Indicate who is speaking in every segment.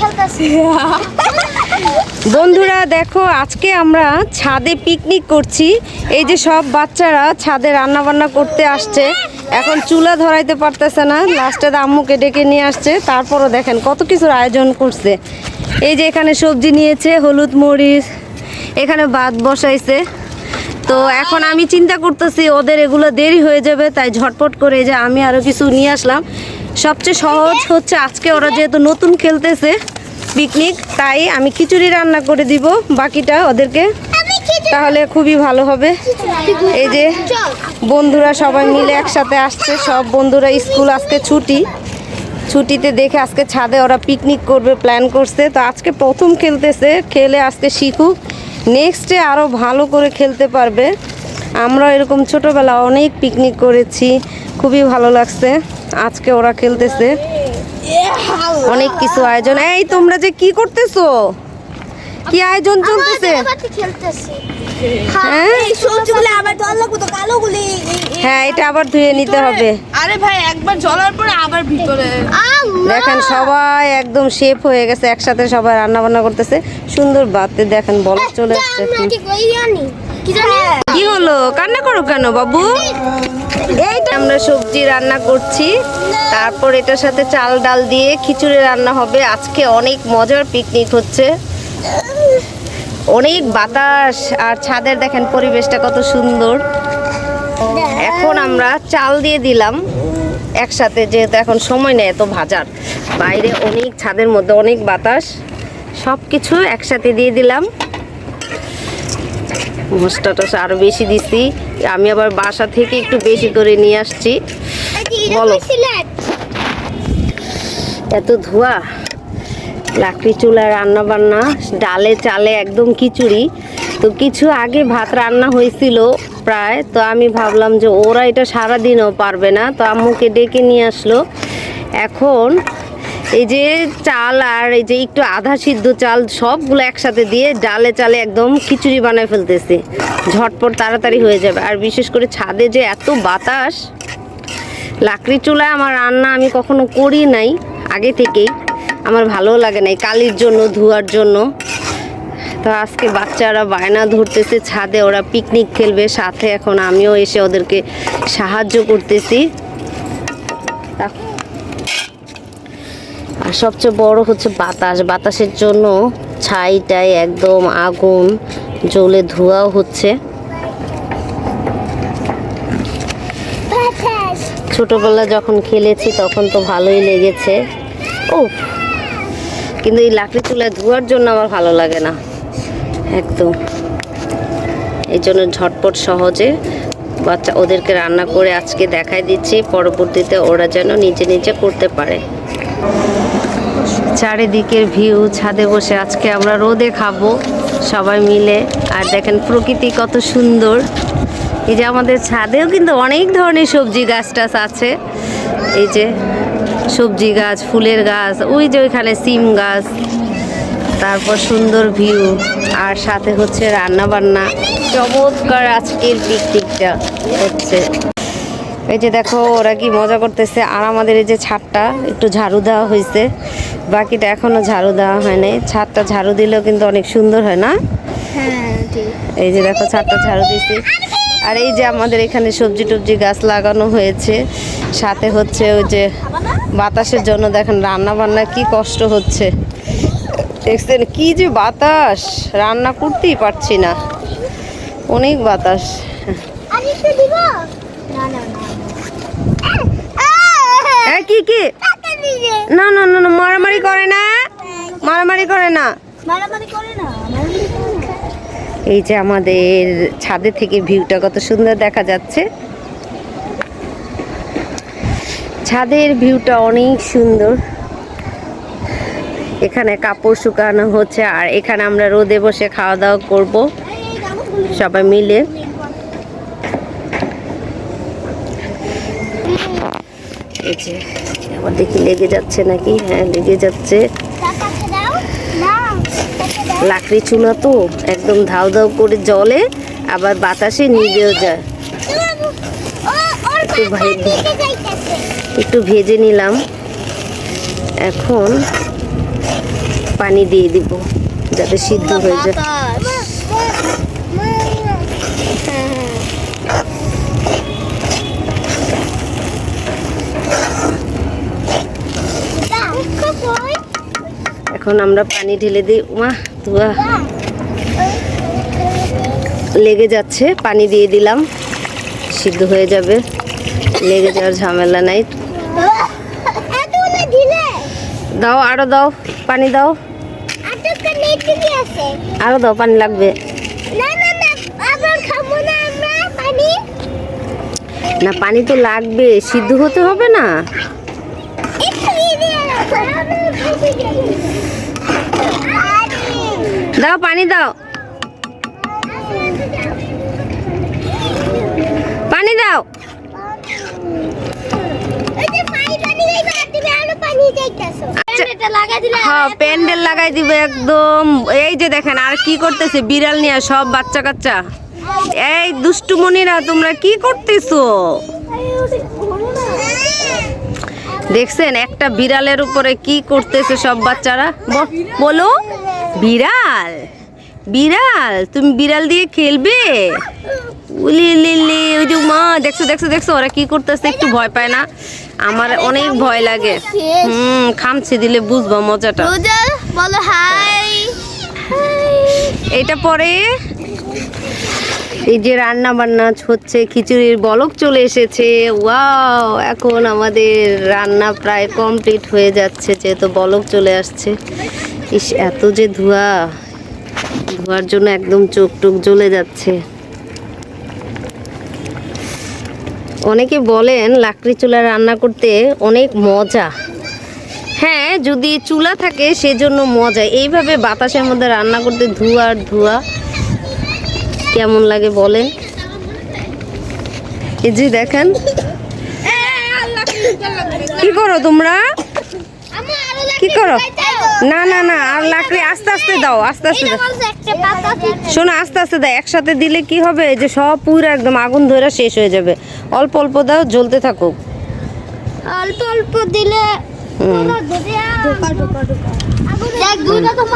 Speaker 1: বন্ধুরা, দেখো, আজকে আমরা ছাদে পিকনিক করছি। এই যে সব বাচ্চারা ছাদে রান্না বান্না করতে আসছে। এখন চুলা ধরাইতে পারতেছে না। লাস্টে আম্মুকে ডেকে নিয়ে আসছে। তারপরও দেখেন কত কিছুর আয়োজন করছে। এই যে এখানে সবজি নিয়েছে, হলুদ মরিচ, এখানে ভাত বসাইছে। তো এখন আমি চিন্তা করতেছি, ওদের এগুলো দেরি হয়ে যাবে, তাই ঝটপট করে যে আমি আরও কিছু নিয়ে আসলাম। সবচেয়ে সহজ হচ্ছে আজকে ওরা যেহেতু নতুন খেলতেছে পিকনিক তাই আমি খিচুড়ি রান্না করে দিব, বাকিটা ওদেরকে। তাহলে খুবই ভালো হবে। এই যে বন্ধুরা সবাই মিলে একসাথে আসছে, সব বন্ধুরা স্কুল আজকে ছুটি। ছুটিতে দেখে আজকে ছাদে ওরা পিকনিক করবে প্ল্যান করছে। তো আজকে প্রথম খেলতেছে, খেলে আজকে শিখুক নেক্সটে আরও ভালো করে খেলতে পারবে। আমরা এরকম ছোটোবেলা অনেক পিকনিক করেছি, খুবই ভালো লাগছে। আজকে ওরা খেলতেছে। অনেক কিছু আয়োজন। এই তোমরা যে কি করতেছো? কি আয়োজন চলতেছে? হ্যাঁ
Speaker 2: কালোগুলি
Speaker 1: হ্যাঁ এটা আবার ধুয়ে নিতে হবে।
Speaker 2: আরে ভাই একবার জলার পরে আবার ভিতরে।
Speaker 1: দেখেন সবাই একদম শেপ হয়ে গেছে। একসাথে সবাই রান্না বান্না করতেছে। সুন্দর বাতে দেখেন বল চলে আসছে
Speaker 3: কি জানি? কি
Speaker 1: হলো? কান্না করো কেন বাবু? এইটা আমরা সবজি রান্না করছি। তারপর এটার সাথে চাল ডাল দিয়ে খিচুড়ি রান্না হবে। আজকে অনেক মজার পিকনিক হচ্ছে। অনেক বাতাস আর ছাদের দেখেন পরিবেশটা কত সুন্দর। এখন আমরা চাল দিয়ে দিলাম একসাথে যেহেতু এখন সময় নেই এত ভাজার। বাইরে অনেক ছাদের মধ্যে অনেক বাতাস। সব কিছু একসাথে দিয়ে দিলাম। মশলা টসা আরও বেশি দিছি। আমি আবার বাসা থেকে একটু বেশি করে নিয়ে আসছি। বলো। এত ধোয়া। লাকড়ি চুলা রান্না বান্না ডালে চালে একদম খিচুড়ি। তো কিছু আগে ভাত রান্না হয়েছিল প্রায় তো আমি ভাবলাম যে ওরা এটা সারাদিনও পারবে না তো আম্মুকে ডেকে নিয়ে আসলো। এখন এই যে চাল আর এই যে একটু আধা সিদ্ধ চাল সবগুলো একসাথে দিয়ে ডালে চালে একদম খিচুড়ি বানায় ফেলতেছে। ঝটপট তাড়াতাড়ি হয়ে যাবে। আর বিশেষ করে ছাদে যে এত বাতাস, লাকড়ি চুলায় আমার রান্না আমি কখনো করি নাই, আগে থেকেই। আমার ভালো লাগে নাই কালির জন্য, ধোয়ার জন্য। তো আজকে বাচ্চারা বায়না ধরতেছে ছাদে, ওরা পিকনিক খেলবে। সাথে এখন আমিও এসে ওদেরকে সাহায্য করতেছি। আর সবচেয়ে বড় হচ্ছে বাতাস। বাতাসের জন্য ছাইটাই একদম আগুন জ্বলে ধোঁয়াও হচ্ছে। ছোটবেলা যখন খেলেছি তখন তো ভালোই লেগেছে। ও কিন্তু এই লাকড়ি চুলায় ধোয়ার জন্য আমার ভালো লাগে না। একদম। এই জন্য ঝটপট সহজে বাচ্চা ওদেরকে রান্না করে আজকে দেখাই দিচ্ছি। পরবর্তীতে ওরা যেন নিজে নিজে করতে পারে। চারিদিকের ভিউ, ছাদে বসে আজকে আমরা রোদে খাব সবাই মিলে। আর দেখেন প্রকৃতি কত সুন্দর। এই যে আমাদের ছাদেও কিন্তু অনেক ধরনের সবজি গাছ টাছ আছে। এই যে সবজি গাছ, ফুলের গাছ, ওই যে ওইখানে সিম গাছ, তারপর সুন্দর ভিউ। আর সাথে হচ্ছে রান্না বান্না চমৎকার আজকের পিকনিকটা হচ্ছে। এই যে দেখো ওরা কি মজা করতেছে। আর আমাদের এই যে ছাদটা একটু ঝাড়ু দেওয়া হয়েছে। বাকিটা এখনও ঝাড়ু দেওয়া হয় নাই। ছাদটা ঝাড়ু দিলেও কিন্তু অনেক সুন্দর হয় না?
Speaker 3: হ্যাঁ ঠিক।
Speaker 1: এই যে দেখো ছাদটা ঝাড়ু দিছি আর এই যে আমাদের এখানে সবজি টবজি গাছ লাগানো হয়েছে। সাথে হচ্ছে ওই যে বাতাসের জন্য দেখেন রান্না বান্না কি কষ্ট হচ্ছে। দেখছেন কি যে বাতাস। রান্না করতেই পারছি না। অনেক বাতাস।
Speaker 3: দিব? না না না।
Speaker 1: কি কি? না। না না না মারামারি করে না। মারামারি করে না।
Speaker 3: মারামারি করে না মারামারি করে না।
Speaker 1: এই যে আমাদের ছাদে থেকে ভিউটা কত সুন্দর দেখা যাচ্ছে। ছাদের ভিউটা অনেক সুন্দর। এখানে কাপড় শুকানো হচ্ছে আর এখানে আমরা রোদে বসে খাওয়া দাওয়া করব। সবাই মিলে। এই যে আবার দেখি লেগে যাচ্ছে নাকি? হ্যাঁ লেগে যাচ্ছে। লাকড়ি চুলা তো, একদম ধাউ ধাউ করে জলে, আবার বাতাসে নিভেও যায়। একটু ভেজে নিলাম। এখন পানি দিয়ে দিব, যাতে সিদ্ধ হয়ে যায়। এখন আমরা পানি ঢেলে দিই। মা ধোয়া লেগে যাচ্ছে, পানি দিয়ে দিলাম। সিদ্ধ হয়ে যাবে। লেগে যাওয়ার ঝামেলা নাই। দাও, আরও দাও, পানি দাও। আরও দাও, পানি লাগবে।
Speaker 3: না, পানি
Speaker 1: তো লাগবে, সিদ্ধ হতে হবে না
Speaker 3: একটু দিয়ে দিয়ে রাখো
Speaker 1: দাও পানি দাও। পানি দাও।
Speaker 3: দিলে
Speaker 1: হ্যাঁ প্যান্ডেল লাগাই দিবে একদম। এই যে দেখেন আর কি করতেছে? বিড়াল নিয়ে সব বাচ্চা কাচ্চা। এই দুষ্টুমনিরা তোমরা কি করতেছো? দেখছেন একটা বিড়ালের উপরে কি করতেছে সব বাচ্চারা? বলো। বিড়াল? বিড়াল তুমি বিড়াল দিয়ে খেলবে? ওই যে মা দেখছ দেখছ দেখছ ওরা কি করতেছে একটু ভয় পায় না? আমার অনেক ভয় লাগে। হুম খামছে দিলে বুঝব মজাটা।
Speaker 3: বলো হাই।
Speaker 1: এটা পরে এই যে রান্না বান্না হচ্ছে, খিচুড়ির বলক চলে এসেছে। ওয়াও, এখন আমাদের রান্না প্রায় কমপ্লিট হয়ে যাচ্ছে, যেহেতু বলক চলে আসছে। ইস, এত যে ধোয়া। ধোয়ার জন্য একদম চোখ টোক জ্বলে যাচ্ছে। অনেকে বলেন, লাকড়ি চুলা রান্না করতে অনেক মজা। হ্যাঁ যদি চুলা থাকে, সেজন্য মজা। এইভাবে বাতাসের মধ্যে রান্না করতে ধোয়া আর ধোয়া। কেমন লাগে বলেন? এই যে দেখেন। কি করো তোমরা? কি করো? না না না আর লাকড়ি আস্তে আস্তে দাও আস্তে আস্তে দাও। শোনো আস্তে আস্তে দাও একসাথে দিলে কি হবে? এই যে সব পুরো একদম আগুন ধরে শেষ হয়ে যাবে। অল্প অল্প দাও জ্বলতে থাকুক।
Speaker 3: অল্প অল্প দিলে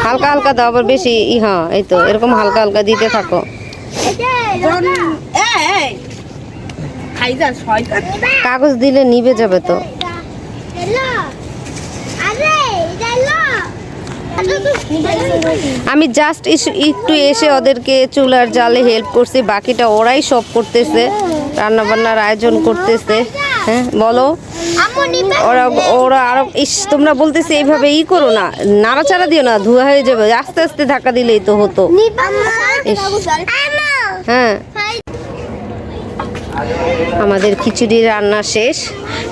Speaker 1: হালকা হালকা দাও আবার বেশি ই হ্যাঁ এই তো এরকম হালকা হালকা দিতে থাকো। কাগজ দিলে নিভে যাবে তো। আমি জাস্ট একটু এসে ওদেরকে চুলার জালে হেল্প করছি বাকিটা ওরাই সব করতেছে রান্না বান্নার আয়োজন করতেছে হ্যাঁ বলো? ওরা ওরা আরও ইস তোমরা বলতেছে এইভাবে ই করো না নাড়াচাড়া দিও না ধোয়া হয়ে যাবে আস্তে আস্তে ধাক্কা দিলেই তো হতো। হ্যাঁ। আমাদের খিচুড়ি রান্না শেষ।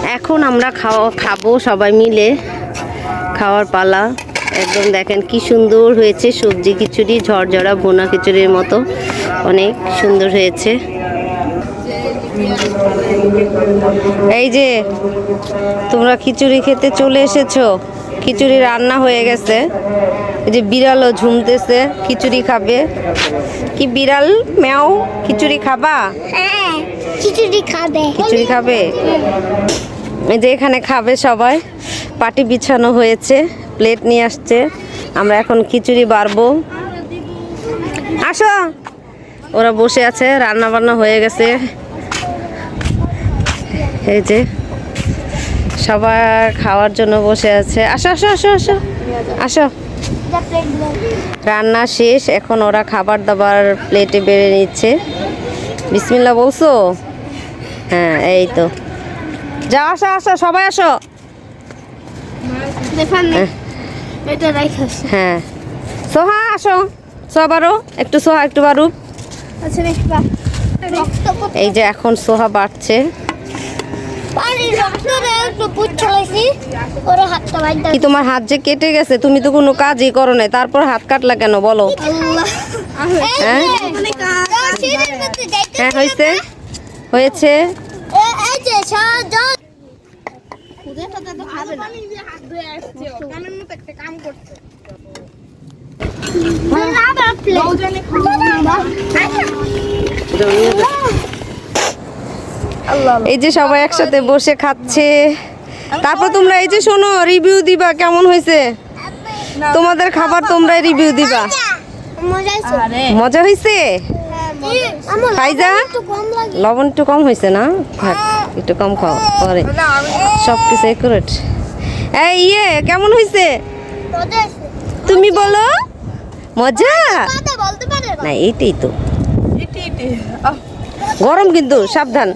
Speaker 1: এখন আমরা খাওয়া খাব সবাই মিলে। খাওয়ার পালা। একদম দেখেন কি সুন্দর হয়েছে সবজি খিচুড়ি, ঝরঝরা বোনা খিচুড়ির মতো। অনেক সুন্দর হয়েছে। এই যে, তোমরা খিচুড়ি খেতে চলে এসেছ। খিচুড়ি রান্না হয়ে গেছে। যে বিড়ালও ঝুমতেছে খিচুড়ি খাবে। কি বিড়াল? ম্যাও খিচুড়ি খাবা?
Speaker 3: হ্যাঁ খিচুড়ি খাবে।
Speaker 1: খিচুড়ি খাবে? এই যে এখানে খাবে সবাই। পাটি বিছানো হয়েছে প্লেট নিয়ে আসছে। আমরা এখন খিচুড়ি বাড়বো। আসো। ওরা বসে আছে রান্না বান্না হয়ে গেছে। এই যে সবার খাওয়ার জন্য বসে আছে। আসো আসো আসো আসো। আসো। রান্না শেষ এখন ওরা খাবার দাবার প্লেটে বেড়ে নিচ্ছে। বিসমিল্লা বলছো? হ্যাঁ এই তো। যা আসো আসো সবাই আসো। হ্যাঁ। হ্যাঁ। সোহা আসো। সবারও একটু সোহা একটু বারুক
Speaker 3: আচ্ছা
Speaker 1: এই যে এখন সোহা বাড়ছে। তোমার হাত যে কেটে গেছে তুমি তো কোনো কাজই করো নাই। তারপর হাত কাটলা কেন বলো? হ্যাঁ? হ্যাঁ হয়েছে। হয়েছে।
Speaker 3: এ- এই যে সাহায্য
Speaker 1: এই যে সবাই একসাথে বসে খাচ্ছে। তারপর তোমরা এই যে শোনো রিভিউ দিবা কেমন হয়েছে? তোমাদের খাবার তোমরা রিভিউ দিবা।
Speaker 3: মজা হয়েছে?
Speaker 2: আরে
Speaker 1: মজা ফাইজা?
Speaker 3: একটু কম লাগে
Speaker 1: লবণ একটু কম হয়েছে না? থাক একটু কম খাও পরে। সব কিছু একুরেট এই ইয়ে কেমন হয়েছে? তুমি বলো। মজা?
Speaker 3: কথা বলতে পারে না।
Speaker 1: এইটাই তো। গরম কিন্তু সাবধান।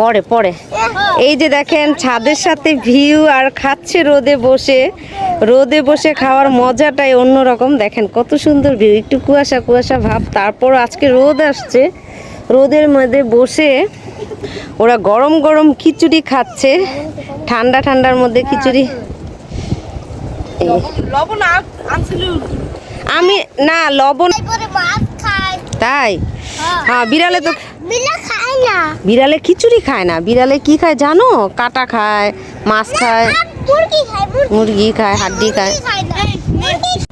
Speaker 1: পরে পরে। এই যে দেখেন ছাদের সাথে ভিউ আর খাচ্ছে রোদে বসে। রোদে বসে খাওয়ার মজাটাই অন্যরকম। দেখেন কত সুন্দর ভিউ। একটু কুয়াশা কুয়াশা ভাব। তারপর আজকে রোদ আসছে। রোদের মধ্যে বসে ওরা গরম গরম খিচুড়ি খাচ্ছে। ঠান্ডা ঠান্ডার মধ্যে খিচুড়ি। আমি না লবণ।
Speaker 3: তারপরে ভাত খায়।
Speaker 1: তাই? হ্যাঁ বিড়ালে তো বিড়ালে খিচুড়ি খায় না। বিড়ালে কি খায় জানো? কাটা খায় মাছ খায়।
Speaker 3: মুরগি খায়
Speaker 1: হাড্ডি খায়।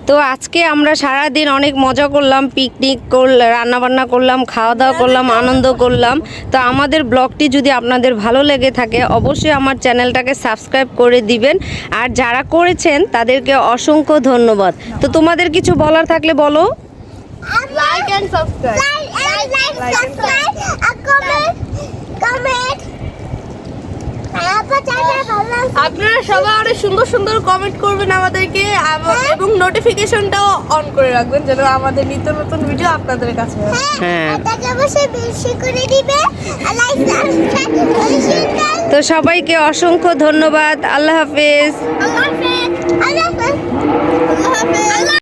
Speaker 1: তো আজকে আমরা সারা দিন অনেক মজা করলাম পিকনিক করলাম রান্নাবান্না করলাম খাওয়া দাওয়া করলাম আনন্দ করলাম। তো আমাদের ব্লগটি যদি আপনাদের ভালো লেগে থাকে অবশ্যই আমার চ্যানেলটাকে সাবস্ক্রাইব করে দিবেন। আর যারা করেছেন তাদেরকে অসংখ্য ধন্যবাদ। তো তোমাদের কিছু বলার থাকলে বলো।
Speaker 2: Like and subscribe
Speaker 3: like like subscribe R comment comment আপা চাচা ভালো
Speaker 2: আপনারা সবাই অনেক সুন্দর সুন্দর কমেন্ট করবেন আমাদেরকে এবং নোটিফিকেশনটাও অন করে রাখবেন যেন আমাদের নিত্য নতুন ভিডিও আপনাদের কাছে আসে।
Speaker 1: হ্যাঁ।
Speaker 3: করে
Speaker 1: তো সবাইকে অসংখ্য ধন্যবাদ।
Speaker 3: আল্লাহ হাফেজ। আল্লাহ হাফেজ। আল্লাহ হাফেজ।